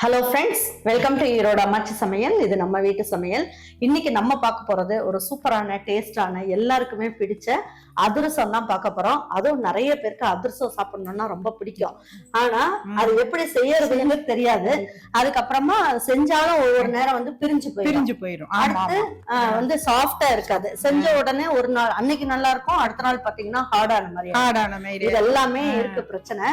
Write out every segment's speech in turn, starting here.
Hello friends welcome to Erode அம்மாச்சி சமையல் இது நம்ம வீட்டு சமையல். இன்னைக்கு நம்ம பார்க்க போறது ஒரு சூப்பரான டேஸ்டான எல்லாருக்குமே பிடிச்ச அதிரசம் தான் பார்க்க போறோம். அதுவும் நிறைய பேருக்கு அதிரசம் சாப்பிடணும்னா ரொம்ப பிடிக்கும். ஆனா அது எப்படி செய்யறதுன்னு தெரியாது. அதுக்கப்புறமா செஞ்சாலும் ஒவ்வொரு நேரம் வந்து பிரிஞ்சு போயிடும். பிரிஞ்சு போயிரும் ஆமா, அடுத்து வந்து சாஃப்டா இருக்காது. செஞ்ச உடனே ஒரு நாள் அன்னைக்கு நல்லா இருக்கும். அடுத்த நாள் பாத்தீங்கன்னா ஹார்டான மாதிரி. ஹார்டான மாதிரி. இது எல்லாமே இருக்கு பிரச்சனை.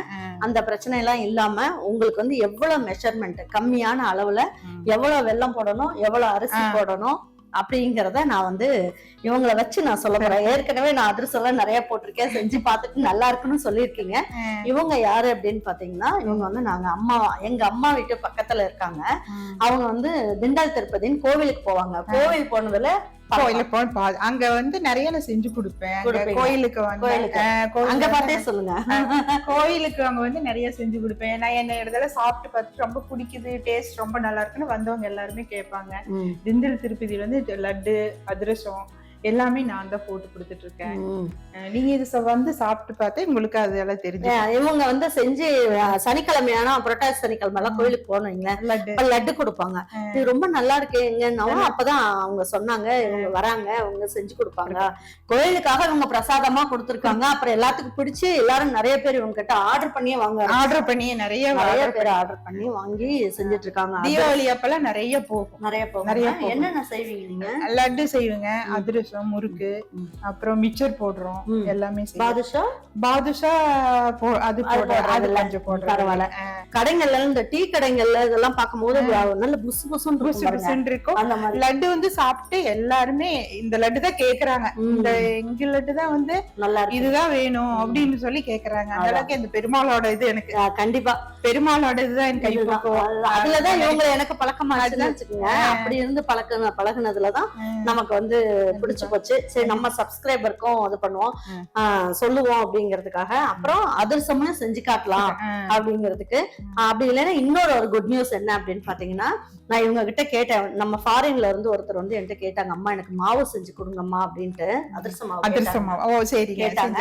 அந்த பிரச்சனை எல்லாம் இல்லாம உங்களுக்கு வந்து எவ்வளவு மெஷர்மெண்ட் கம்மியான அளவுல. எவ்வளவு வெல்லம் போடணும் எவ்வளவு அரிசி. போடணும் அப்படிங்கறத நான் வந்து இவங்களை வச்சு நான் சொல்ல போறேன் ஏற்கனவே நான் அதிரசம் எல்லாம் நிறைய போட்டிருக்கேன் செஞ்சு பார்த்துட்டு நல்லா இருக்குன்னு சொல்லியிருக்கீங்க. இவங்க யாரு அப்படின்னு பாத்தீங்கன்னா இவங்க வந்து நாங்க அம்மா எங்க அம்மா வீட்டு பக்கத்துல இருக்காங்க. அவங்க வந்து திண்டல் திருப்பதின்னு கோவிலுக்கு போவாங்க கோவில் போனதுல கோயில போய் அங்க வந்து நிறைய நான் செஞ்சு கொடுப்பேன். கோயிலுக்கு வந்து அங்க வந்து பார்த்தே சொல்லுங்க. கோயிலுக்கு அங்க வந்து நிறைய செஞ்சு கொடுப்பேன். நான் என்ன இடத்துல சாப்பிட்டு பார்த்துட்டு ரொம்ப பிடிக்குது டேஸ்ட் ரொம்ப நல்லா இருக்குன்னு வந்தவங்க எல்லாருமே கேட்பாங்க. திண்டல் திருப்பதியில வந்து லட்டு அதிரசம் எல்லாமே நான் தான் போட்டு கொடுத்துட்டு இருக்கேன் நீங்க இது வந்து சாப்பிட்டு பார்த்தா உங்களுக்கு அதெல்லாம் தெரிஞ்சு இவங்க வந்து செஞ்சு அஹ், சனிக்கிழமையானா புரட்டாசி சனிக்கிழமை எல்லாம் கோயிலுக்கு போனீங்களே லட்டு. கொடுப்பாங்க. இது ரொம்ப நல்லா இருக்கேங்கன்னாவும் அப்பதான் அவங்க சொன்னாங்க. இவங்க வராங்க. அவங்க செஞ்சு கொடுப்பாங்க. கோயிலுக்காக இவங்க பிரசாதமா கொடுத்துருக்காங்க. அப்புறம் எல்லாத்துக்கும் பிடிச்சு எல்லாரும் நிறைய பேர் இவங்க கிட்ட ஆர்டர் பண்ணியே வாங்க ஆர்டர் பண்ணி நிறைய நிறைய பேர் ஆர்டர் பண்ணி வாங்கி செஞ்சுட்டு இருக்காங்க தீபாவளி அப்பெல்லாம் நிறைய போகும். நிறைய போகும். நிறைய. என்னென்ன செய்வீங்க நீங்க? லட்டு செய்வேங்க அதிரசம். முறுக்கு ம். அப்புறம் மிச்சர் போடுறோம். எல்லாமே. பாதுஷா? பாதுஷா அது அது. கொஞ்சம் போடுறோம். பரவாயில்ல. கடைங்கள்ல இந்த டீ கடைங்கள்ல இதெல்லாம் பார்க்கும்போது நல்ல புசு புசுன்னு புசு. புசுன்னு இருக்கும். லட்டு வந்து சாப்பிட்டு எல்லாருமே இந்த லட்டு தான் கேக்குறாங்க. இந்த எங்க லட்டு தான் வந்து நல்லா இதுதான் வேணும் அப்படின்னு சொல்லி கேக்குறாங்க. அந்த அதான். அளவுக்கு இந்த பெருமாளோட இது எனக்கு. கண்டிப்பா. பெருமாளோட இதுதான் என். கைப்பக்குவம் அது- அதுலதான் இவங்க எனக்கு பழக்கமாச்சுன்னு அதுதான். அப்படி இருந்து பழக்க பழகுனதுலதான் நமக்கு வந்து பிடிச்சு போச்சு. சரி நம்ம சப்ஸ்கிரைபருக்கும் இது பண்ணுவோம். சொல்லுவோம் அப்படிங்கிறதுக்காக. அப்புறம் அதிர்சமும் செஞ்சு காட்டலாம் அப்படிங்கிறதுக்கு. அப்படி இல்லைன்னா இன்னொரு ஒரு குட் நியூஸ் என்ன அப்படின்னு பாத்தீங்கன்னா நான் இவங்க கிட்ட கேட்டேன். நம்ம ஃபாரின்ல இருந்து ஒருத்தர் வந்து என்கிட்ட கேட்டாங்க அம்மா எனக்கு மாவு செஞ்சு கொடுங்கம்மா அப்படின்ட்டு அதிர்சம் ஓ சரி கேட்டாங்க.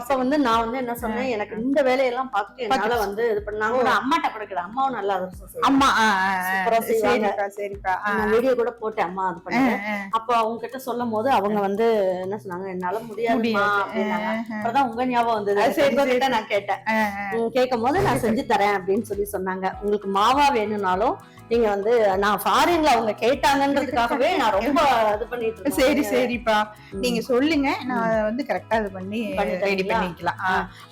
அப்ப வந்து நான் வந்து என்ன சொன்னேன் எனக்கு இந்த வேலையெல்லாம் பார்த்துட்டு என்னால வந்து இது பண்ணாங்க நான் அம்மாட்ட கொடுக்கல. அம்மாவும் நல்லா அதிர்சம். அம்மா. சரிப்பா சரிப்பா நான் வீடியோ கூட போட்டேன் அம்மா அது ஆ, பண்ணி ஆ. அப்ப அவங்க கிட்ட சொல்லும் போது அவங்க வந்து என்ன சொன்னாங்க? என்னால முடியாது. அப்பதான் உங்க ஞாபகம் வந்தது. நான் கேட்டேன். கேட்கும் போது நான் செஞ்சு தரேன் அப்படின்னு சொல்லி சொன்னாங்க. உங்களுக்கு மாவா வேணும்னாலும் நீங்க வந்து நான் ஃபாரின்ல அவங்க கேட்டாங்கன்றதுக்காகவே நான் ரொம்ப இது பண்ணிட்டு. சரி சரிப்பா. நீங்க சொல்லுங்க நான் வந்து கரெக்டா இது பண்ணி ரெடி? பண்ணிக்கலாம்.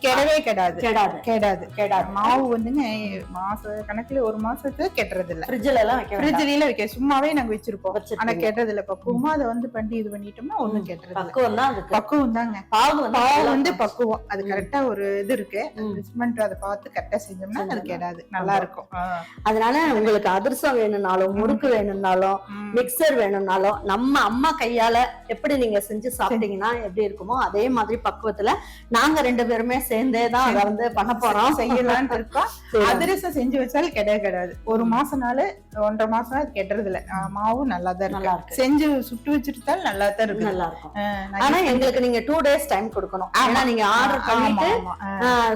கெடவே கெடாது கெடாது கெடாது கெடாது மாவு வந்துங்க மாச கணக்குல ஒரு மாசத்துக்கு கெட்டுறது இல்ல ஃப்ரிட்ஜ்ல எல்லாம் வைக்க. ஃப்ரிட்ஜ்ல வைக்க சும்மாவே நாங்க வச்சிருப்போம் ஆனா. கெட்டது இல்ல பக்குவமா அதை வந்து பண்ணி இது பண்ணிட்டோம்னா ஒண்ணும் கெட்டுறது பக்குவம் தான் பக்குவம் தாங்க பாவு வந்து. பக்குவம் அது. கரெக்டா ஒரு இது இருக்கு. மெஷர்மெண்ட் அதை பார்த்து கரெக்டா செஞ்சோம்னா அது. கெடாது நல்லா இருக்கும். அதனால உங்களுக்கு அதிர்சம் வேணும்னாலும் முறுக்கு வேணும்னாலும். மிக்சர் வேணும்னாலும் நம்ம அம்மா கையால எப்படி நீங்க செஞ்சு சாப்பிட்டீங்கன்னா எப்படி இருக்குமோ அதே மாதிரி பக்குவத்துல நாங்க ரெண்டு பேருமே சேர்ந்தே தான் அதை வந்து பண்ண போறோம். செய்யலாம்னு இருக்கோம். அதிரசம் செஞ்சு வச்சாலும் கிடையாது கிடையாது ஒரு மாசம் நாள் ஒன்றரை மாசம் அது கெட்டுறது இல்ல மாவும் நல்லா தான் நல்லா இருக்கு. செஞ்சு சுட்டு வச்சுட்டாலும் நல்லா தான் இருக்கு. நல்லா இருக்கும். ஆனா எங்களுக்கு நீங்க டூ டேஸ் டைம் கொடுக்கணும். ஏன்னா நீங்க ஆர்டர் பண்ணிட்டு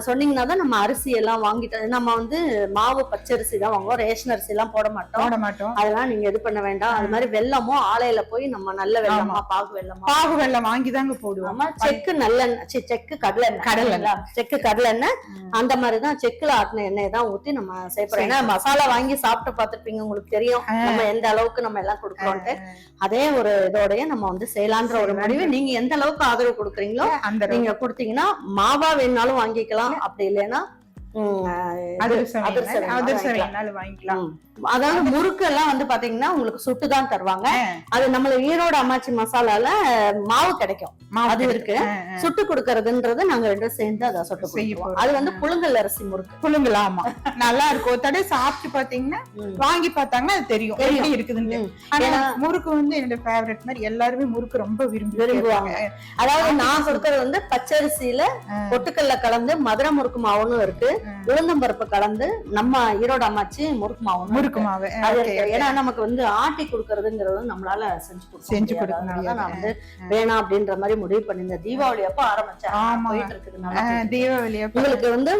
சொன்னீங்கன்னா தான் நம்ம அரிசி எல்லாம் வாங்கிட்டு நம்ம வந்து மாவு பச்சரிசி தான் வாங்குவோம். ரேஷன் அரிசி எல்லாம் போட மாட்டோம் போட மாட்டோம் அதெல்லாம் நீங்க இது பண்ண வேண்டாம். அது மாதிரி வெல்லமும் ஆலையில போய் நம்ம நல்ல வெல்லமா பாகு வெல்லமா. பாகு வெள்ளம் வாங்கி தாங்க போடுவோம் செக்கு நல்லெண்ணெய் செக்கு கடலை கடலை கடலை செக்கு கடலை எண்ணெய் ம். அந்த மாதிரி தான் செக்குல ஆட்டின எண்ணெய் தான் ஊத்தி நம்ம செய்யறோம் ஏன்னா மசாலா வாங்கி சாப்பிட்டு பார்த்திருப்பீங்க. உங்களுக்கு தெரியும். நம்ம எந்த அளவுக்கு நம்ம எல்லாம் கொடுக்குறோம்ட்டு அதே ஒரு இதோடய நம்ம வந்து செய்யலான்ற ஒரு முடிவு. நீங்க எந்த அளவுக்கு ஆதரவு கொடுக்குறீங்களோ நீங்க கொடுத்தீங்கன்னா மாவா வேணும்னாலும் வாங்கிக்கலாம். அப்படி இல்லைன்னா அதாவது முறுக்கு எல்லாம் வந்து பாத்தீங்கன்னா உங்களுக்கு சுட்டு தான் தருவாங்க. அது நம்மள ஈரோடு அம்மாச்சி மசாலால மாவு கிடைக்கும். அது இருக்கு. சுட்டு கொடுக்கறதுன்றது நாங்க ரெண்டும் சேர்ந்து அதை சுட்டு போறோம். அது வந்து புழுங்கல் அரிசி முறுக்கு. புழுங்கல் ஆமா. நல்லா இருக்கும். ஒரு தடவை சாப்பிட்டு பாத்தீங்கன்னா. வாங்கி பார்த்தாங்கன்னா அது தெரியும். எப்படி இருக்குதுன்னு. ஆனா முறுக்கு வந்து என்னோட ஃபேவரட் மாதிரி எல்லாருமே முறுக்கு ரொம்ப விரும்பி விரும்புவாங்க. அதாவது நான் கொடுக்கறது வந்து பச்சரிசியில. பொட்டுக்கல்ல கலந்து மதுரை முறுக்கு மாவுன்னு இருக்கு. உளுந்தம்பருப்பு கலந்து நம்ம ஈரோடு அம்மாச்சி முறுக்கு மாவு முறுக்கு இருக்கு. ஏன்னா நமக்கு வந்து ஆட்டி கொடுக்கறதுங்கிறது நம்மளால செஞ்சு கொடுக்க செஞ்சு முடியாது. கொடுக்க அதனாலதான் நான். வந்து வேணாம் அப்படின்ற மாதிரி முடிவு பண்ணிருந்தேன் தீபாவளி அப்போ ஆரம்பிச்சேன். போயிட்டு இருக்குது ஆ, நல்லா போயிட்டு இருக்கு. தீபாவளி உங்களுக்கு வந்து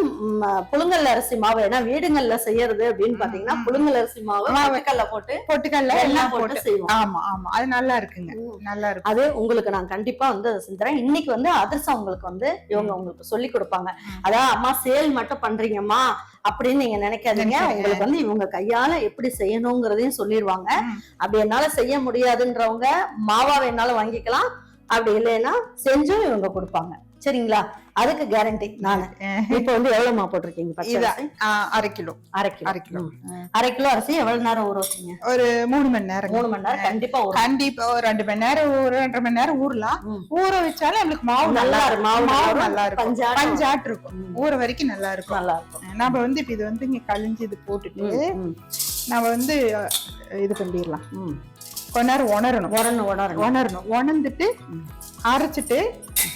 புழுங்கல் அரிசி மாவு ஏன்னா வீடுங்கள்ல செய்யறது அப்படின்னு பாத்தீங்கன்னா. புழுங்கல் அரிசி மாவு. பொட்டுக்கல்ல போட்டு பொட்டுக்கல்ல எல்லாம் போட்டு செய்வோம் ஆமா ஆமா அது நல்லா இருக்குங்க. நல்லா இருக்கும் அது உங்களுக்கு நான் கண்டிப்பா வந்து செஞ்சுறேன் இன்னைக்கு வந்து அதிரசம் உங்களுக்கு வந்து இவங்க உங்களுக்கு சொல்லி கொடுப்பாங்க. அதான் அம்மா சேல் மட்டும் பண்றீங்கம்மா அப்படின்னு நீங்க நினைக்காதீங்க. உங்களுக்கு வந்து இவங்க கையால எப்படி செய்யணுங்கிறதையும் சொல்லிடுவாங்க. அப்படி என்னால செய்ய முடியாதுன்றவங்க மாவா வேணாலும் வாங்கிக்கலாம் அப்படி இல்லைன்னா செஞ்சும் இவங்க கொடுப்பாங்க சரிங்களா? அதுக்கு கேரண்டி நானு. இப்ப வந்து எவ்வளவு மா போட்டிருக்கீங்க அரை கிலோ. அரை கிலோ. அரை கிலோ. அரை கிலோ அரிசி எவ்வளவு நேரம் ஊற வச்சீங்க ஒரு மூணு மணி நேரம். மூணு மணி நேரம் கண்டிப்பா கண்டிப்பா ஒரு ரெண்டு மணி நேரம் ஒரு ரெண்டரை மணி நேரம் ஊறலாம். ஊற வச்சாலும் நம்மளுக்கு மாவு நல்லா இருக்கும். மாவு மாவு நல்லா இருக்கும். பஞ்சாட்டு இருக்கும். ஊற வரைக்கும் நல்லா இருக்கும். நல்லா இருக்கும். நம்ம வந்து இப்ப இது வந்து இங்க கழிஞ்சு இது போட்டுட்டு நம்ம வந்து இது பண்ணிடலாம். கொஞ்ச நேரம் உணரணும். உடனே உணரணும். உணர்ந்துட்டு. அரைச்சிட்டு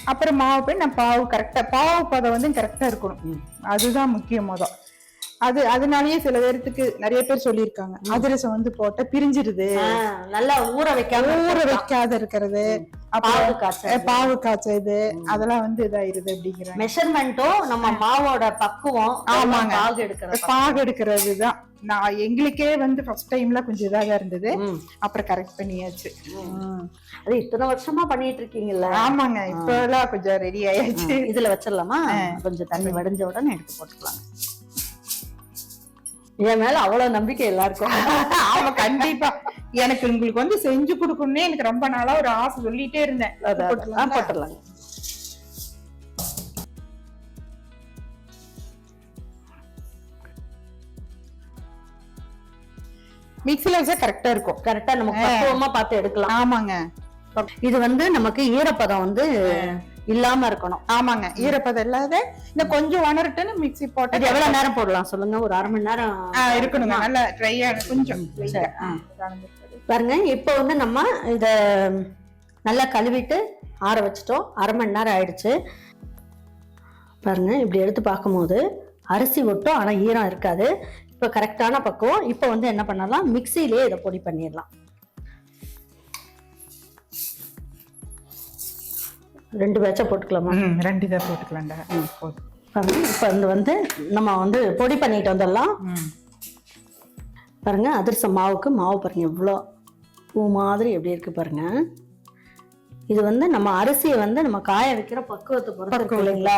அப்புறம் மாவு போய் நம்ம பாவு கரெக்டா பாவு பதம் வந்து கரெக்டா இருக்கணும். அதுதான் முக்கியம் மொதல் அது அதனாலயே சில பேர்த்துக்கு நிறைய பேர் சொல்லியிருக்காங்க. அதிரசம் வந்து போட்டா பிரிஞ்சிருது. நல்லா ஊற வைக்காம ஊற. வைக்காத இருக்கிறது. காய்ச்சல். அஹ், பாவு காய்ச்சது அதெல்லாம் வந்து இதாயிருது அப்படிங்கிறாங்க. மெஷர்மெண்ட்டும் நம்ம மாவோட பக்குவம் ஆமாங்க. பாகு எடுக்கிறது பாகு எடுக்கிறது தான் நான் எங்களுக்கே வந்து ஃபர்ஸ்ட் டைம்ல கொஞ்சம் இதாக இருந்தது. அப்புறம் கரெக்ட் பண்ணியாச்சு. அது இத்தனை வருஷமா பண்ணிட்டு இருக்கீங்கல்ல ஆமாங்க. இப்ப எல்லாம் கொஞ்சம் ரெடி ஆயாச்சு. இதுல வச்சிடலாமா? கொஞ்சம் தண்ணி வடிஞ்ச உடனே எடுத்து போட்டுக்கலாம் என் மேல அவ்வளவு நம்பிக்கை எல்லாருக்கும். ஆமா கண்டிப்பா. எனக்கு உங்களுக்கு வந்து செஞ்சு கொடுக்கணும்னே எனக்கு ரொம்ப நாளா ஒரு ஆசை சொல்லிட்டே இருந்தேன்? போட்டுடலாங்க. மிக்ஸில வச்சா கரெக்டா இருக்கும். கரெக்டா நம்ம பக்குவமா பார்த்து எடுக்கலாம். ஆமாங்க. இது வந்து நமக்கு ஈரப்பதம் வந்து இல்லாம இருக்கணும். ஆமாங்க. ஈரப்பதம் இல்லாத இந்த கொஞ்சம் உணரட்டுன்னு அது போட்டு எவ்வளவு நேரம் போடலாம்? சொல்லுங்க. ஒரு அரை மணி நேரம். இருக்கணுங்க. நல்லா ட்ரையா கொஞ்சம். பாருங்க. இப்போ வந்து நம்ம இத நல்லா கழுவிட்டு ஆற வச்சிட்டோம். அரை மணி நேரம் ஆயிடுச்சு. பாருங்க. இப்படி எடுத்து பார்க்கும்போது அரிசி ஒட்டும் ஆனா ஈரம் இருக்காது. இப்போ கரெக்டான பக்குவம். இப்போ வந்து என்ன பண்ணலாம்? மிக்சியிலே இதை பொடி பண்ணிடலாம். ரெண்டு பேட்சா போட்டுக்கலாமா? ரெண்டு இதை போட்டுக்கலாம்டா. போதும். இப்போ இந்த வந்து நம்ம வந்து பொடி பண்ணிட்டு வந்துடலாம். ம். பாருங்க அதிரசம் மாவுக்கு மாவு பாருங்க எவ்வளோ பூ மாதிரி எப்படி இருக்கு பாருங்க. இது வந்து நம்ம அரிசியை வந்து நம்ம காய வைக்கிற பக்குவத்தை பொறுத்து இல்லைங்களா?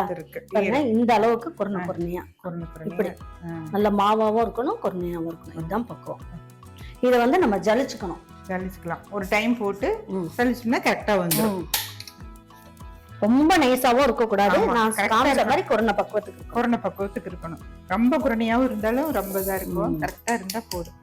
இந்த அளவுக்கு குறண குறணையா குறணை குறணையா. இப்படி. நல்ல மாவாவும் இருக்கணும் குறணையாவும் இருக்கணும். இதுதான் பக்குவம். இதை வந்து நம்ம ஜலிச்சுக்கணும். ஜலிச்சுக்கலாம். ஒரு டைம் போட்டு. ஜலிச்சோம்னா கரெக்டா வந்துடும். ரொம்ப நைஸாவும் இருக்கக்கூடாது. நான் காமிச்ச. மாதிரி குறண பக்குவத்துக்கு. குறணை பக்குவத்துக்கு இருக்கணும். ரொம்ப குறணையாவும் இருந்தாலும் ரொம்ப இதா இருக்கும். கரெக்டா இருந்தா போதும்.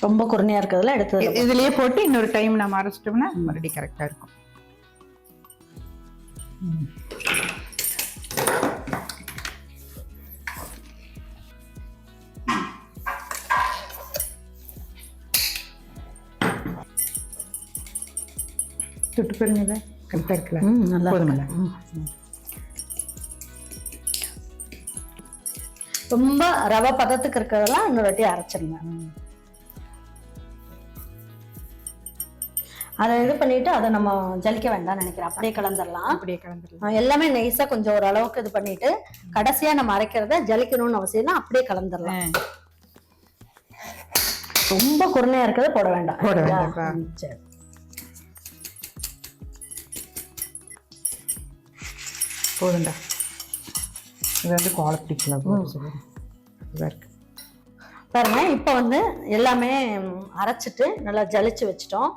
ரொம்ப குறணையா இருக்கிறதுல எடுத்து இதுலயே போட்டு இன்னொரு டைம் நம்ம அரைச்சிட்டோம்னா மறுபடியும் கரெக்டா இருக்கும். தொட்டு பாருங்க கரெக்டா இருக்குல்ல? ம், நல்லா ம். ரொம்ப ரவை பதத்துக்கு இருக்கிறதெல்லாம் இன்னொரு வாட்டி அரைச்சிருங்க. அதை இது பண்ணிட்டு அதை நம்ம ஜலிக்க வேண்டாம்னு நினைக்கிறேன். அப்படியே கலந்துடலாம் அப்படியே கலந்துடலாம் எல்லாமே நைஸா கொஞ்சம் ஓரளவுக்கு இது பண்ணிட்டு கடைசியா நம்ம அரைக்கிறத ஜலிக்கணும்னு அவசியம் அப்படியே கலந்துடலாம் ரொம்ப குருணையா இருக்கிறத போட வேண்டாம். சரி. போதும்டா இது வந்து இதாக இருக்கு பாருங்க இப்போ வந்து எல்லாமே அரைச்சிட்டு நல்லா ஜலிச்சு வச்சிட்டோம்.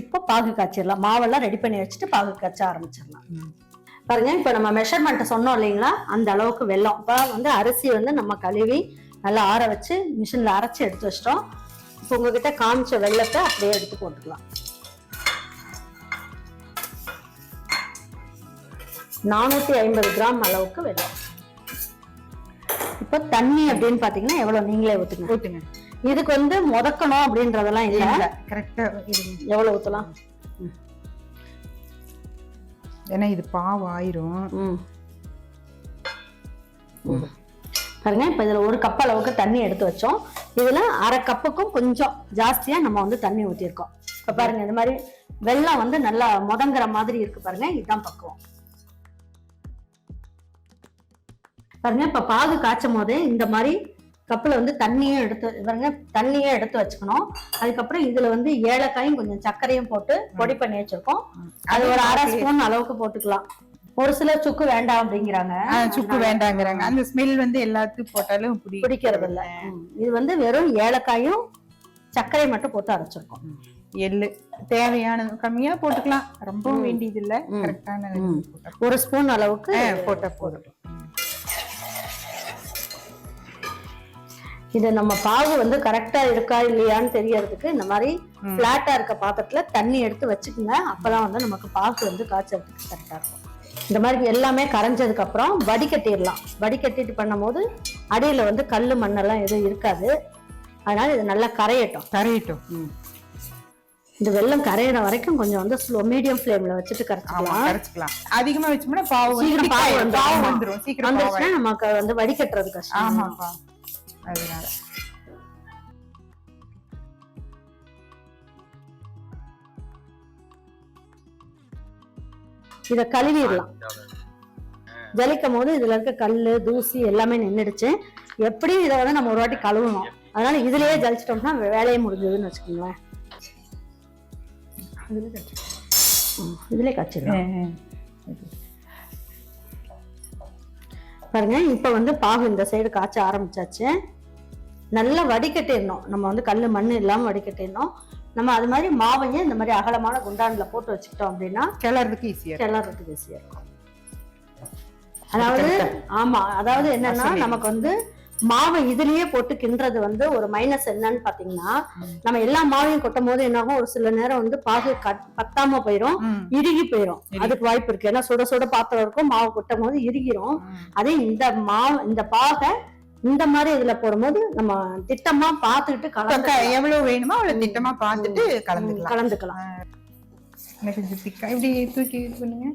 இப்போ பாகு காய்ச்சிடலாம். மாவெல்லாம் ரெடி பண்ணி வச்சுட்டு பாகு காய்ச்ச ஆரம்பிச்சிடலாம். பாருங்க இப்போ நம்ம மெஷர்மெண்ட்டை சொன்னோம் இல்லைங்களா? அந்த அளவுக்கு வெல்லம். இப்போ வந்து அரிசி வந்து நம்ம கழுவி நல்லா ஆற வச்சு மிஷினில் அரைச்சி எடுத்து வச்சிட்டோம். இப்போ உங்ககிட்ட காமிச்ச வெள்ளத்தை அப்படியே எடுத்து போட்டுக்கலாம். நானூற்றி ஐம்பது கிராம் அளவுக்கு வெல்லம் இப்போ தண்ணி அப்படின்னு பார்த்தீங்கன்னா எவ்வளோ நீங்களே ஊற்றுங்க ஊற்றுங்க இதுக்கு வந்து முதக்கணும் அப்படின்றதெல்லாம் இல்ல? இல்ல கரெக்டா இருங்க. எவ்வளவு ஊத்தலாம்? ஏன்னா இது பாவு ஆயிரும். பாருங்க இப்ப இதுல ஒரு கப் அளவுக்கு தண்ணி எடுத்து வச்சோம். இதுல அரை கப்புக்கும் கொஞ்சம் ஜாஸ்தியா நம்ம வந்து தண்ணி ஊத்திருக்கோம் இப்ப பாருங்க இந்த மாதிரி வெள்ளம் வந்து நல்லா முதங்குற மாதிரி இருக்கு பாருங்க இதுதான் பக்குவம். பாருங்க இப்ப பாகு காய்ச்சும் போதே இந்த மாதிரி கப்புல வந்து தண்ணியும் எடுத்து பாருங்க தண்ணியும் எடுத்து வச்சுக்கணும். அதுக்கப்புறம் இதுல வந்து ஏலக்காயும் கொஞ்சம் சர்க்கரையும் போட்டு பொடி பண்ணி வச்சிருக்கோம். அது ஒரு அரை ஸ்பூன் அளவுக்கு போட்டுக்கலாம். ஒரு சிலர் சுக்கு வேண்டாம் அப்படிங்கிறாங்க. சுக்கு வேண்டாங்கிறாங்க. அந்த ஸ்மெல் வந்து எல்லாத்துக்கும் போட்டாலும் பிடிக்கிறது இல்ல. இது வந்து வெறும் ஏலக்காயும் சர்க்கரை மட்டும் போட்டு அரைச்சிருக்கோம். எள்ளு தேவையான கம்மியா போட்டுக்கலாம். ரொம்ப வேண்டியது இல்ல. கரெக்டான. ஒரு ஸ்பூன் அளவுக்கு போட்டா போதும். இது நம்ம பாகு வந்து கரெக்டா இருக்கா இல்லையான்னு தெரியறதுக்கு இந்த மாதிரி. பிளாட்டா இருக்க பாத்திரத்துல தண்ணி எடுத்து வச்சுக்கோங்க. அப்பதான் வந்து நமக்கு பாகு வந்து காய்ச்சறதுக்கு கரெக்டா இருக்கும். இந்த மாதிரி எல்லாமே கரைஞ்சதுக்கு அப்புறம் வடிகட்டிடலாம் வடிகட்டிட்டு பண்ணும்போது அடியில வந்து கல்லு மண்ணெல்லாம் எதுவும் இருக்காது. அதனால இது நல்லா கரையட்டும். கரையட்டும். இந்த வெள்ளம் கரையிற வரைக்கும் கொஞ்சம் வந்து ஸ்லோ மீடியம் ஃப்ளேம்ல வச்சுட்டு கரைச்சிக்கலாம். கரைச்சுக்கலாம். அதிகமா வச்சோம்னா பாவு சீக்கிரம் பாவு. வந்துரும். சீக்கிரம் வந்துருச்சுன்னா நமக்கு வந்து வடிகட்டுறது கஷ்டம். அதனால. இத கழுவிடலாம். ஜலிக்கும் போது இதுல இருக்க கல்லு தூசி எல்லாமே நின்னுடுச்சு. எப்படியும் இதை வந்து நம்ம ஒரு வாட்டி கழுவணும். அதனால இதுலயே ஜலிச்சிட்டோம்னா வேலையே முடிஞ்சதுன்னு வச்சுக்கோங்களேன். ம், இதுலயே கச்சிடலாம் பாருங்க இப்ப வந்து பாகு இந்த சைடு காய்ச்ச ஆரம்பிச்சாச்சு. நல்லா வடிகட்டிடணும். நம்ம வந்து கல்லு மண்ணு இல்லாம வடிகட்டிடணும். நம்ம அது மாதிரி மாவையும் இந்த மாதிரி அகலமான குண்டான்ல போட்டு வச்சுக்கிட்டோம் அப்படின்னா கிளறதுக்கு ஈஸியா கிளறதுக்கு ஈஸியா இருக்கும். அதாவது ஆமா. அதாவது என்னன்னா. நமக்கு வந்து மாவை இதுலயே போட்டு கிண்டுறது வந்து ஒரு மைனஸ் என்னன்னு பாத்தீங்கன்னா. நம்ம எல்லா மாவையும் கொட்டும் போது என்னாகும்? ஒரு சில நேரம் வந்து பாகு பத்தாம போயிரும். இறுகி போயிரும். அதுக்கு வாய்ப்பு இருக்கு. ஏன்னா சுட சுட பாத்திரம் இருக்கும் மாவு கொட்டும் போது இறுகிரும். அதே இந்த மாவு இந்த பாகை இந்த மாதிரி இதுல போடும்போது நம்ம திட்டமா பார்த்துக்கிட்டு இப்ப கலந்து எவ்வளவு வேணுமோ அவ்வளவு திட்டமா பார்த்துட்டு கலந்துக்கலாம். கலந்துக்கலாம். கொஞ்சம் திக்கா இப்படி தூக்கி இது பண்ணுங்க.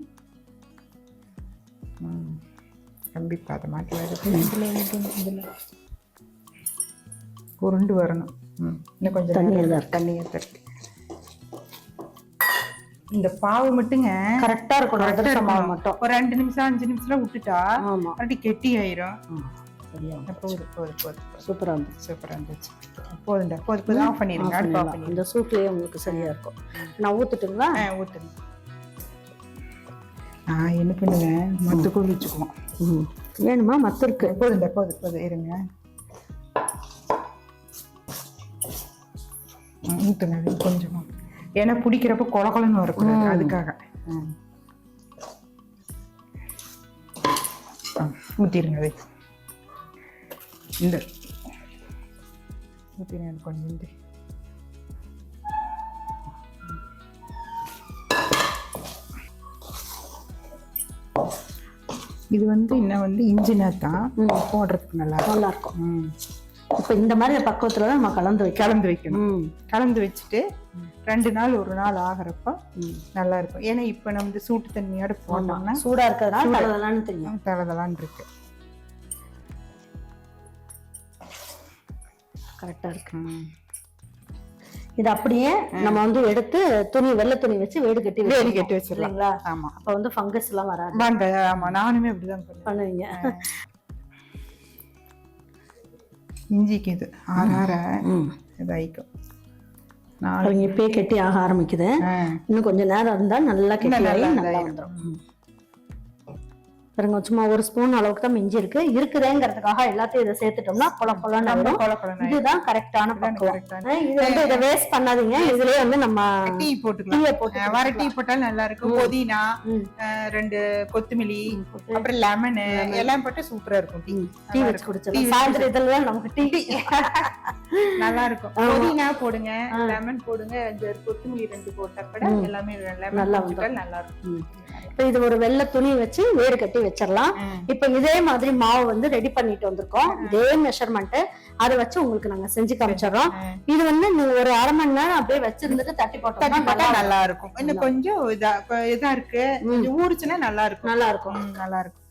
கண்டிப்பா அதை மாட்டி வருது இதுல இது, இதுல. உருண்டு வரணும். ம். இன்னும் கொஞ்சம் தண்ணியா. தண்ணியா இருக்கு. இந்த பாவு மட்டுங்க கரெக்டா ஆ அதிரச மாவு. மட்டும். ஒரு ரெண்டு நிமிஷம் அஞ்சு நிமிஷம் விட்டுட்டா ஆமா. மறுபடியும் கெட்டி ஆயிரும். போதும் சூப்பரா இருந்துச்சு. சூப்பரா இருந்துச்சு. போதும் போதும் ஆஃப் பண்ணிடுங்க. ஆஃப் அடுப்பு ஆஃப் பண்ணிடலாம். பண்ணிடுங்க. இந்த சூட்லயே உங்களுக்கு சரியா இருக்கும். நான் ஊத்துட்டுங்களா? ஆ ஊத்துங்க. நான் என்ன பண்ணுவேன்? மொத்தக்கூழ் வச்சுக்குவோம். வேணுமா? மத்து இருக்கு போதும்டா போதும் போதும் இருங்க அது கொஞ்சமா. ஏன்னா பிடிக்கிறப்ப கொல கொலன்னு வரக்கூடாது. அதுக்காக. ஊத்திருங்க அது இந்த. அது கொஞ்சம் இது வந்து இன்னும் வந்து இன்ஜினா தான். போடுறதுக்கு நல்லா நல்லா இருக்கும். இப்ப இந்த மாதிரி பக்குவத்துல தான் நம்ம கலந்து வைக்கலாம் கலந்து வைக்கணும். கலந்து வச்சுட்டு ரெண்டு நாள் ஒரு நாள் ஆகிறப்ப. நல்லா இருக்கும் ஏன்னா இப்ப நம்ம சூட்டு தண்ணியோட ஆமா. போட்டோம்னா சூடா இருக்கிறதுனால தலதலான்னு தெரியும் தலதலான் இருக்கு கரெக்டா இருக்கு. இது அப்படியே நம்ம வந்து எடுத்து துணி வெள்ளை துணி வச்சு வேடு கட்டி வச்சிடணும். கட்டி வச்சிடலாம். இல்லைங்களா? ஆமா. அப்ப வந்து ஃபங்கஸ் எல்லாம் வராது. ஆமா நானுமே பண்ணுவேன். பண்ணுவீங்க. இஞ்சிக்கு இது ம். இதாயிக்கும். அவங்க இப்பயே கெட்டி ஆக ஆரம்பிக்குது. இன்னும் கொஞ்ச நேரம் இருந்தா நல்லா கெட்டி நல்லா. வந்துடும் பாருங்க சும்மா ஒரு ஸ்பூன் அளவுக்கு தான் மிஞ்சி இருக்கு. இருக்குதேங்கிறதுக்காக எல்லாத்தையும் இதை சேர்த்துட்டோம்னா கொல கொலன்னு இதுதான் கரெக்டான பக்குவம். இது வந்து இதை வேஸ்ட் பண்ணாதீங்க. இதுலயே வந்து நம்ம டீ போட்டுக்கலாம். போட்டு வர டீ போட்டாலும் நல்லா இருக்கும். புதினா ரெண்டு கொத்தமல்லி அப்புறம் லெமனு எல்லாம் போட்டு சூப்பரா இருக்கும் டீ. டீ நல்லா வச்சு. குடிச்சிடலாம். சாயந்தரம் இதுல நமக்கு டீ. நல்லா இருக்கும். புதினா போடுங்க லெமன் போடுங்க கொத்தமல்லி ரெண்டு போட்டா கூட எல்லாமே நல்லா லெமன். போட்டுட்டா நல்லா இருக்கும். இப்ப இது ஒரு வெள்ளை துணி வச்சு வேறு கட்டி வச்சிடலாம். இப்ப இதே மாதிரி மாவு வந்து ரெடி பண்ணிட்டு வந்திருக்கோம். இதே மெஷர்மெண்ட் அதை வச்சு உங்களுக்கு நாங்க செஞ்சு காமிச்சிடுறோம். இது வந்து நீங்க ஒரு அரை மணி நேரம் அப்படியே வச்சிருந்துட்டு தட்டி போட்டா நல்லா இருக்கும். இன்னும் கொஞ்சம் இதா இருக்கு. ஊறுச்சுன்னா நல்லா இருக்கும் நல்லா இருக்கும் நல்லா இருக்கும்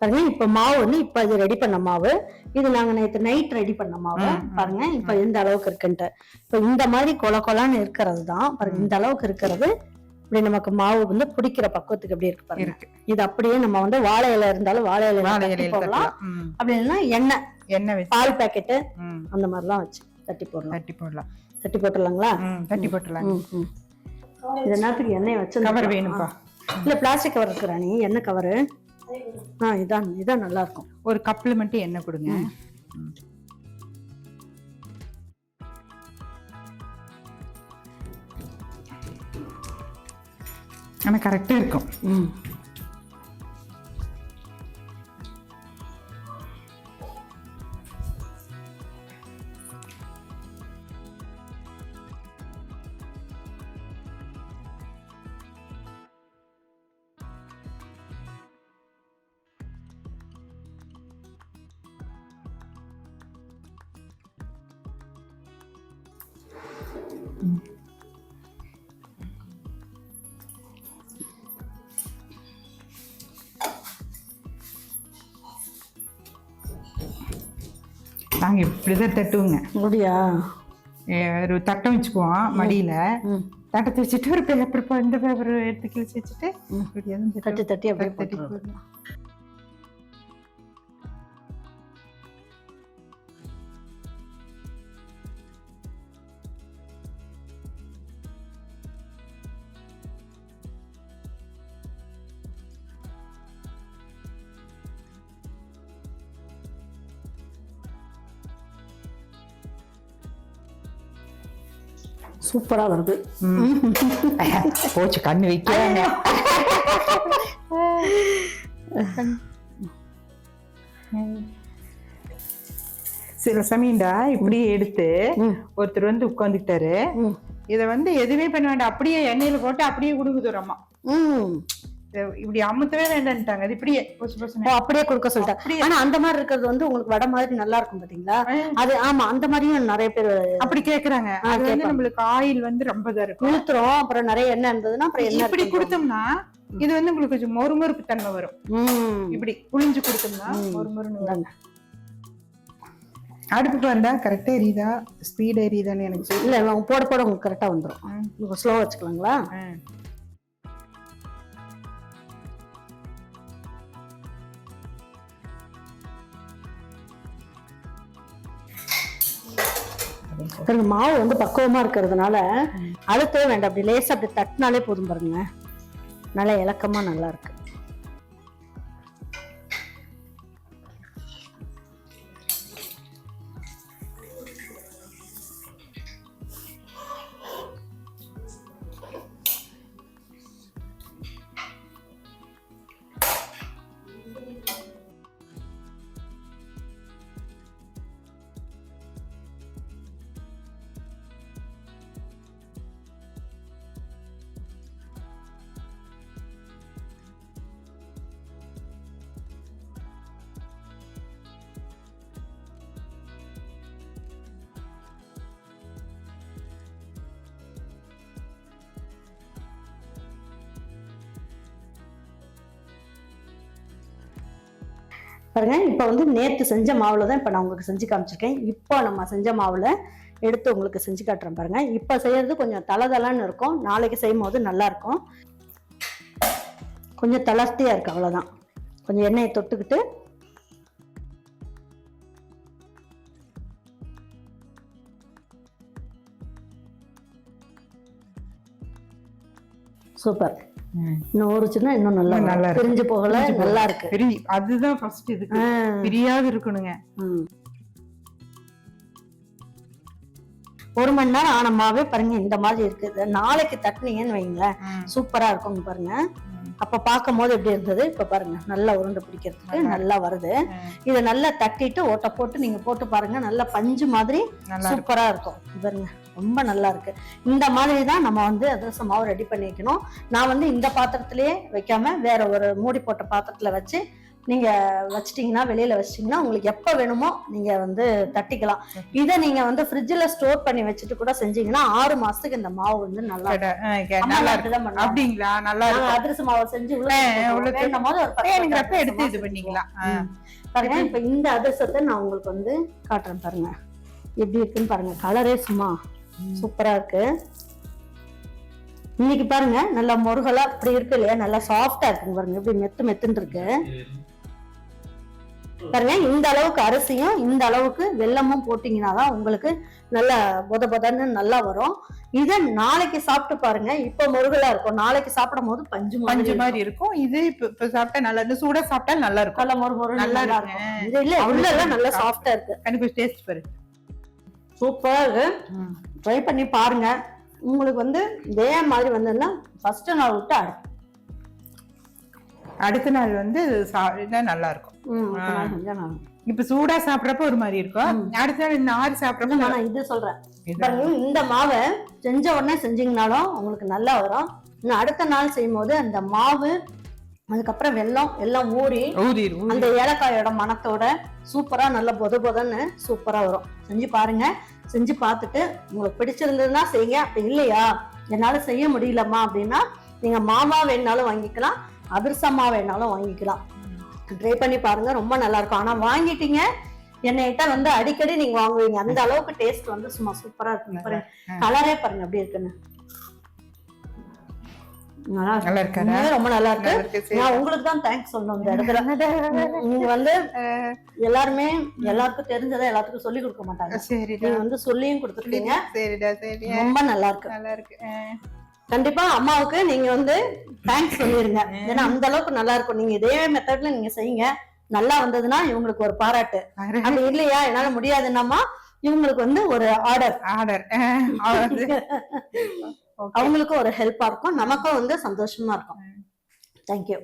பாருங்க இப்ப மாவு வந்து இப்ப இது ரெடி பண்ண மாவு. இது நாங்க நேத்து நைட் ரெடி பண்ண மாவு. பாருங்க இப்ப எந்த அளவுக்கு இருக்குன்ட்டு. இப்ப இந்த மாதிரி கொல கொலான்னு இருக்கிறது தான். பாருங்க இந்த அளவுக்கு இருக்கிறது. இப்படி நமக்கு மாவு வந்து பிடிக்கிற பக்குவத்துக்கு எப்படி இருக்கு பாருங்க. இது அப்படியே நம்ம வந்து வாழை இலை இருந்தாலும் வாழை இலை போடலாம். அப்படி இல்லைன்னா எண்ணெய். எண்ணெய் பால் பாக்கெட்டு அந்த மாதிரிலாம் வச்சு தட்டி போடலாம். தட்டி போடலாம். தட்டி போட்டுடலாங்களா? தட்டி போட்டுலாம் ம், ம். இது என்னத்துக்கு எண்ணெய் வச்சு கவர் வேணும்ப்பா. இல்ல பிளாஸ்டிக் கவர் இருக்கிறா நீ. எண்ணெய் கவரு ஆ இதான் இதான் நல்லா இருக்கும். ஒரு கப்ல மட்டும் எண்ணெய் கொடுங்க. ம். ஆனா கரெக்டா இருக்கும் ம் நாங்க இப்படிதான் தட்டுவோங்க. அப்படியா? ஒரு தட்டம் வச்சுக்குவோம் மடியில. தட்டத்தை வச்சுட்டு ஒரு பேப்பர் இந்த பேப்பர் எடுத்து கிழிச்சு வச்சுட்டு. இப்படி தட்டு- தட்டி அப்படியே தட்டி போட்டுருவோம். சூப்பரா வருது. போச்சு கண்ணு வைக்கிறாங்க சில சமயம்டா இப்படியே எடுத்து. ஒருத்தர் வந்து உட்காந்துக்கிட்டாரு. இத வந்து எதுவுமே பண்ண வேண்டாம் அப்படியே எண்ணெயில போட்டு அப்படியே கொடுக்குது ஒரு அம்மா இப்படி அமுத்தவே வேண்டான்ட்டாங்க அது இப்படியே. அப்படியே கொடுக்க அப்படியே. ஆனா அந்த மாதிரி இருக்கிறது வந்து உங்களுக்கு வடை மாதிரி நல்லா இருக்கும் பாத்தீங்களா அது ஆமா அந்த மாதிரியும் நிறைய பேர் அப்படி கேக்குறாங்க அது வந்து. நம்மளுக்கு ஆயில் வந்து ரொம்ப இதா இருக்கும் இழுத்துரும் அப்புறம் நிறைய எண்ணெய் இருந்ததுன்னா அப்புறம் எண்ணெய் இப்படி. கொடுத்தோம்னா இது வந்து உங்களுக்கு கொஞ்சம் மொறுமொறுப்பு தன்மை வரும் இப்படி புளிஞ்சு கொடுத்தோம்னா. மொறுமொறுன்னு வரும் இந்தாங்க. அடுப்பு பாருடா கரெக்டா எரியுதா ஸ்பீட் எரியுதான்னு எனக்கு இல்ல போட போட உங்களுக்கு கரெக்டா வந்துரும் ம். உங்களுக்கு ஸ்லோ வச்சுக்கலாங்களா பாருங்க மாவு வந்து பக்குவமா இருக்கிறதுனால அழுத்தவே வேண்டாம். அப்படி லேசா அப்படி தட்டினாலே போதும் பாருங்க. நல்லா இலக்கமா நல்லா இருக்கு. பாருங்க இப்போ வந்து நேற்று செஞ்ச மாவுல தான் இப்போ நான் உங்களுக்கு செஞ்சு காமிச்சிருக்கேன். இப்போ நம்ம செஞ்ச மாவுல எடுத்து உங்களுக்கு செஞ்சு காட்டுறேன் பாருங்க. இப்போ செய்யறது கொஞ்சம் தளதளன்னு இருக்கும். நாளைக்கு செய்யும் போது நல்லா இருக்கும். கொஞ்சம் தளர்த்தியா இருக்கு அவ்வளவுதான். கொஞ்சம் எண்ணெயை தொட்டுக்கிட்டு சூப்பர். இன்னும் இன்னும் நல்லா நல்லா. பிரிஞ்சு போகல. நல்லா இருக்கு. பெரிய அதுதான் ஃபர்ஸ்ட் ஆ, பிரியாது இருக்கணுங்க. ஒரு மணி நேரம் ஆன மாவே பாருங்க இந்த மாதிரி இருக்குது நாளைக்கு தட்டுனீங்கன்னு வைங்களேன். சூப்பரா இருக்கும் பாருங்க. அப்ப பார்க்கும் போது எப்படி இருந்தது? இப்ப பாருங்க நல்லா உருண்டை பிடிக்கிறதுக்கு நல்லா. வருது. இதை நல்லா தட்டிட்டு ஓட்டை போட்டு நீங்க போட்டு பாருங்க. நல்லா பஞ்சு மாதிரி சூப்பரா இருக்கும். இது பாருங்க. ரொம்ப நல்லா இருக்கு. இந்த மாதிரி தான் நம்ம வந்து அதிரச மாவு ரெடி பண்ணி வைக்கணும் நான் வந்து இந்த பாத்திரத்திலேயே வைக்காம வேற ஒரு மூடி போட்ட பாத்திரத்துல வச்சு நீங்க வச்சிட்டீங்கன்னா வெளியில வச்சிட்டீங்கன்னா உங்களுக்கு எப்ப வேணுமோ நீங்க வந்து தட்டிக்கலாம். இதை நீங்க வந்து ஃப்ரிட்ஜ்ல ஸ்டோர் பண்ணி வச்சுட்டு கூட செஞ்சீங்கன்னா ஆறு மாசத்துக்கு இந்த மாவு வந்து நல்லா நல்லா. அப்படிங்களா? நல்லா அதிரச மாவை செஞ்சு உள்ள எடுத்து இது பண்ணிக்கலாம். பாருங்க இப்ப இந்த அதிரசத்தை நான் உங்களுக்கு வந்து காட்டுறேன் பாருங்க. எப்படி இருக்குன்னு பாருங்க. கலரே சும்மா சூப்பரா இருக்கு. இன்னைக்கு பாருங்க நல்லா முருகலா இப்படி இருக்கு இல்லையா? நல்லா சாஃப்டா இருக்குங்க பாருங்க. எப்படி மெத்து மெத்துன்னு இருக்கு. பாருங்க இந்த அளவுக்கு அரிசியும் இந்த அளவுக்கு வெல்லமும் போட்டீங்கன்னா தான் உங்களுக்கு நல்ல பொத பொதன்னு நல்லா வரும். இதை நாளைக்கு சாப்பிட்டு பாருங்க. இப்ப முருகலா இருக்கும். நாளைக்கு சாப்பிடும் போது பஞ்சு பஞ்சு மாதிரி இருக்கும். இது இப்ப சாப்பிட்டா நல்லா இந்த சூடா சாப்பிட்டா நல்லா இருக்கும். நல்ல மொறு மொறு நல்லா இருக்கு. இருக்கும். இது இல்ல உள்ள நல்லா சாஃப்டா இருக்கு. கண்டிப்பா டேஸ்ட் பாரு. சூப்பரா இருக்கு. ட்ரை பண்ணி பாருங்க. உங்களுக்கு வந்து இதே மாதிரி வந்ததுன்னா ஃபர்ஸ்ட் நாள் விட்டு அடுத்த. அடுத்த நாள் வந்து நல்லா இருக்கும் இப்ப சூடா சாப்பிடறப்ப ஒரு மாதிரி இருக்கும் அடுத்த நாள் இந்த ஆறு சாப்பிடறப்ப நான் இது சொல்றேன். இந்த மாவை செஞ்ச உடனே செஞ்சீங்கனாலும் உங்களுக்கு நல்லா வரும். இன்னும் அடுத்த நாள் செய்யும் போது அந்த மாவு அதுக்கப்புறம் வெல்லம் எல்லாம் ஊறி. அந்த ஏலக்காயோட மணத்தோட சூப்பரா நல்ல பொத பொதன்னு சூப்பரா வரும். செஞ்சு பாருங்க. செஞ்சு பார்த்துட்டு உங்களுக்கு பிடிச்சிருந்ததுன்னா செய்யுங்க. அப்படி இல்லையா? என்னால செய்ய முடியலம்மா அப்படின்னா நீங்க மாமா வேணாலும் வாங்கிக்கலாம். அதிரசமா வேணாலும் வாங்கிக்கலாம். ட்ரை பண்ணி பாருங்க. ரொம்ப நல்லா இருக்கும். ஆனா வாங்கிட்டீங்க. என்னைட்ட வந்து அடிக்கடி நீங்க வாங்குவீங்க. அந்த அளவுக்கு டேஸ்ட் வந்து சும்மா சூப்பரா இருக்கும் கலரே பாருங்க. எப்படி இருக்குன்னு. நல்லா இருக்கு. நல்லா இருக்காரா? ரொம்ப நல்லா இருக்கு. சரி. நான் உங்களுக்கு தான் தேங்க்ஸ் சொல்லணும் இந்த இடத்துல. நீங்க வந்து எல்லாருமே எல்லாருக்கும் தெரிஞ்சதை எல்லாத்துக்கும் சொல்லி கொடுக்க மாட்டாங்க. சரிடா. நீங்க வந்து சொல்லியும் கொடுத்துருக்கீங்க. சரிடா சரி ரொம்ப நல்லா இருக்கு. நல்லா இருக்கு. கண்டிப்பா அம்மாவுக்கு நீங்க வந்து தேங்க்ஸ் சொல்லிருங்க. ஏன்னா அந்த அளவுக்கு நல்லா இருக்கும். நீங்க இதே மெத்தட்ல நீங்க செய்யுங்க. நல்லா வந்ததுன்னா இவங்களுக்கு ஒரு பாராட்டு. பாரு. அப்படி இல்லையா? என்னால முடியாதுன்னாமா இவங்களுக்கு வந்து ஒரு ஆர்டர் ஆர்டர் அவங்களுக்கும் ஒரு ஹெல்ப்பா இருக்கும். நமக்கும் வந்து சந்தோஷமா இருக்கும். தேங்க்யூ